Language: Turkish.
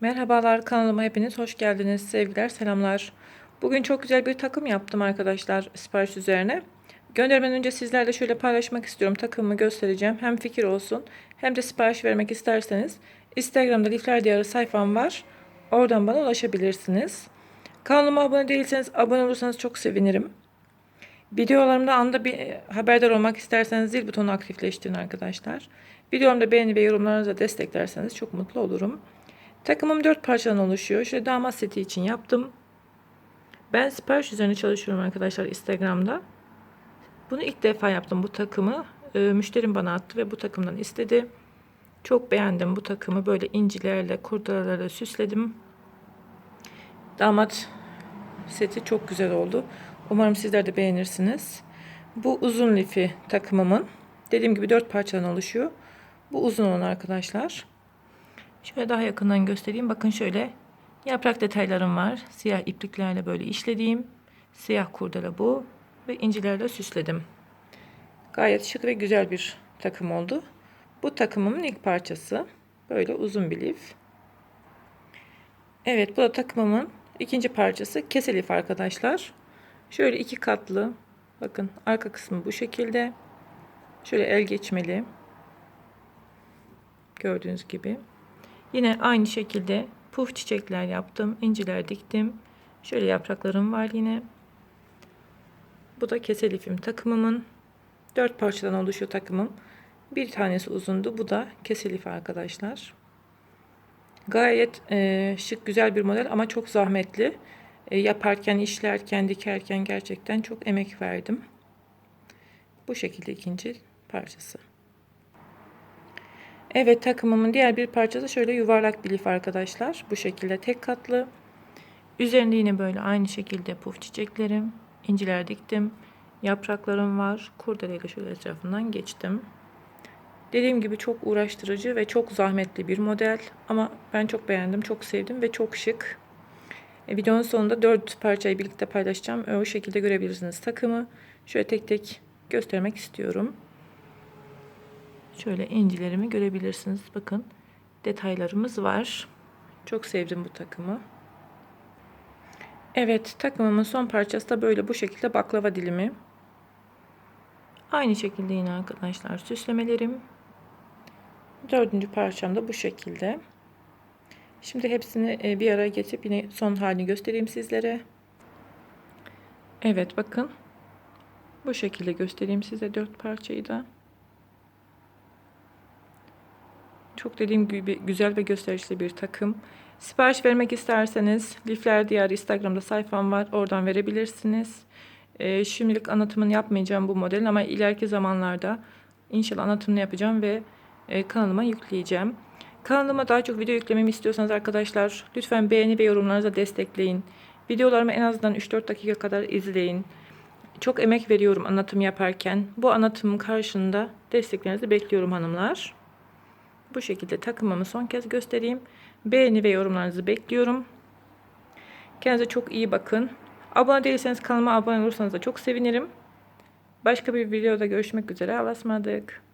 Merhabalar kanalıma hepiniz hoş geldiniz. Sevgiler, selamlar. Bugün çok güzel bir takım yaptım arkadaşlar sipariş üzerine. Göndermeden önce sizlerle şöyle paylaşmak istiyorum. Takımımı göstereceğim. Hem fikir olsun hem de sipariş vermek isterseniz Instagram'da Lifler Diyarı sayfam var. Oradan bana ulaşabilirsiniz. Kanalıma abone değilseniz abone olursanız çok sevinirim. Videolarımda anda bir haberdar olmak isterseniz zil butonu aktifleştirin arkadaşlar. Videomda beğeni ve yorumlarınızla desteklerseniz çok mutlu olurum. Takımım 4 parçadan oluşuyor. Şöyle damat seti için yaptım. Ben sipariş üzerine çalışıyorum arkadaşlar Instagram'da. Bunu ilk defa yaptım bu takımı. Ee, müşterim bana attı ve bu takımdan istedi. Çok beğendim bu takımı. Böyle incilerle, kurdelalarla süsledim. Damat seti çok güzel oldu. Umarım sizler de beğenirsiniz. Bu uzun lifi takımımın. Dediğim gibi 4 parçadan oluşuyor. Bu uzun olan arkadaşlar. Şöyle daha yakından göstereyim. Bakın şöyle yaprak detaylarım var. Siyah ipliklerle böyle işlediğim. Siyah kurdele bu. Ve incilerle süsledim. Gayet şık ve güzel bir takım oldu. Bu takımımın ilk parçası. Böyle uzun bir lif. Evet bu da takımımın ikinci parçası. Kese lif arkadaşlar. Şöyle iki katlı. Bakın arka kısmı bu şekilde. Şöyle el geçmeli. Gördüğünüz gibi. Yine aynı şekilde puf çiçekler yaptım. inciler diktim. Şöyle yapraklarım var yine. Bu da kese lifim takımımın. Dört parçadan oluşuyor takımım. Bir tanesi uzundu. Bu da kese lif arkadaşlar. Gayet e, şık güzel bir model ama çok zahmetli. E, yaparken, işlerken, dikerken gerçekten çok emek verdim. Bu şekilde ikinci parçası. Evet takımımın diğer bir parçası şöyle yuvarlak bir lif arkadaşlar. Bu şekilde tek katlı. Üzerinde yine böyle aynı şekilde puf çiçeklerim. inciler diktim. Yapraklarım var. Kurdeleyle şöyle etrafından geçtim. Dediğim gibi çok uğraştırıcı ve çok zahmetli bir model. Ama ben çok beğendim, çok sevdim ve çok şık. E, videonun sonunda 4 parçayı birlikte paylaşacağım. E, o şekilde görebilirsiniz takımı. Şöyle tek tek göstermek istiyorum. Şöyle incilerimi görebilirsiniz. Bakın detaylarımız var. Çok sevdim bu takımı. Evet takımımın son parçası da böyle bu şekilde baklava dilimi. Aynı şekilde yine arkadaşlar süslemelerim. Dördüncü parçam da bu şekilde. Şimdi hepsini e, bir araya getirip yine son halini göstereyim sizlere. Evet bakın. Bu şekilde göstereyim size dört parçayı da. Çok dediğim gibi güzel ve gösterişli bir takım. Sipariş vermek isterseniz Lifler Diyarı Instagram'da sayfam var. Oradan verebilirsiniz. Ee, şimdilik anlatımını yapmayacağım bu modelin ama ileriki zamanlarda inşallah anlatımını yapacağım ve e, kanalıma yükleyeceğim. Kanalıma daha çok video yüklememi istiyorsanız arkadaşlar lütfen beğeni ve yorumlarınızla destekleyin. Videolarımı en azından 3-4 dakika kadar izleyin. Çok emek veriyorum anlatım yaparken. Bu anlatımın karşında desteklerinizi bekliyorum hanımlar. Bu şekilde takımımı son kez göstereyim. Beğeni ve yorumlarınızı bekliyorum. Kendinize çok iyi bakın. Abone değilseniz kanalıma abone olursanız da çok sevinirim. Başka bir videoda görüşmek üzere. Allah'a ısmarladık.